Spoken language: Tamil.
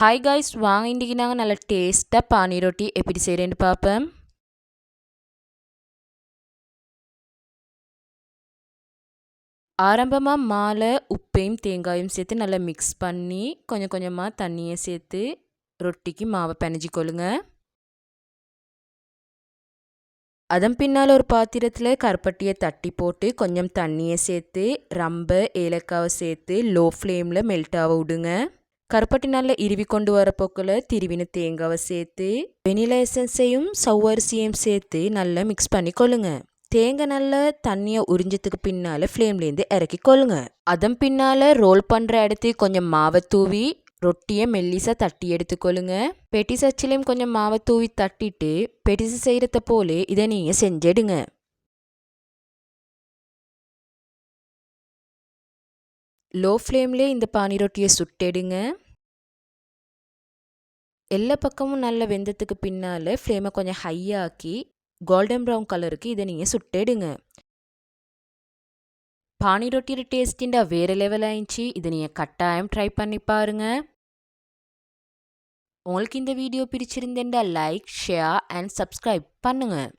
ஹாய் காய்ஸ் வாங்க இன்றைக்கி நாங்கள் நல்லா டேஸ்ட்டாக பானி ரொட்டி எப்படி செய்கிறேன்னு பார்ப்போம். ஆரம்பமாக மாலை உப்பையும் தேங்காயும் சேர்த்து நல்லா மிக்ஸ் பண்ணி கொஞ்சம் கொஞ்சமாக தண்ணியை சேர்த்து ரொட்டிக்கு மாவை பிணைஞ்சிக்கொள்ளுங்க. அதன் பின்னால் ஒரு பாத்திரத்தில் கருப்பட்டியை தட்டி போட்டு கொஞ்சம் தண்ணியை சேர்த்து ரம்ப ஏலக்காவை சேர்த்து லோ ஃப்ளேமில் மெல்ட்டாக விடுங்க. கருப்பட்டி நல்ல இருவி கொண்டு வர போக்கில் தேங்காவை சேர்த்து வெனிலா எசன்ஸையும் சவ்வரிசியையும் சேர்த்து நல்லா மிக்ஸ் பண்ணி கொள்ளுங்க. தேங்காய் நல்லா தண்ணியை உறிஞ்சதுக்கு பின்னால் ஃப்ளேம்லேருந்து இறக்கி கொள்ளுங்க. அதன் பின்னால் ரோல் பண்ணுற இடத்து கொஞ்சம் மாவை தூவி ரொட்டியை மெல்லிசாக தட்டி எடுத்துக்கொள்ளுங்க பெட்டிஸ் அச்சிலையும் கொஞ்சம் மாவை தூவி தட்டிட்டு பெட்டிஸ் செய்கிறத போலே இதை நீங்கள் செஞ்சிடுங்க. லோ ஃப்ளேம்லேயே இந்த பானி ரொட்டியை சுட்டெடுங்க. எல்லா பக்கமும் நல்லா வெந்ததுக்கு பின்னால் ஃப்ளேமை கொஞ்சம் ஹையாக்கி கோல்டன் ப்ரௌன் கலருக்கு இதை நீங்கள் சுட்டெடுங்க. பானி ரொட்டியோட டேஸ்டிண்டா வேறு லெவல் ஆயிடுச்சு. இதை நீங்கள் கட்டாயம் ட்ரை பண்ணி பாருங்கள் உங்களுக்கு இந்த வீடியோ பிடிச்சிருந்தேன்டா லைக் ஷேர் அண்ட் சப்ஸ்கிரைப் பண்ணுங்கள்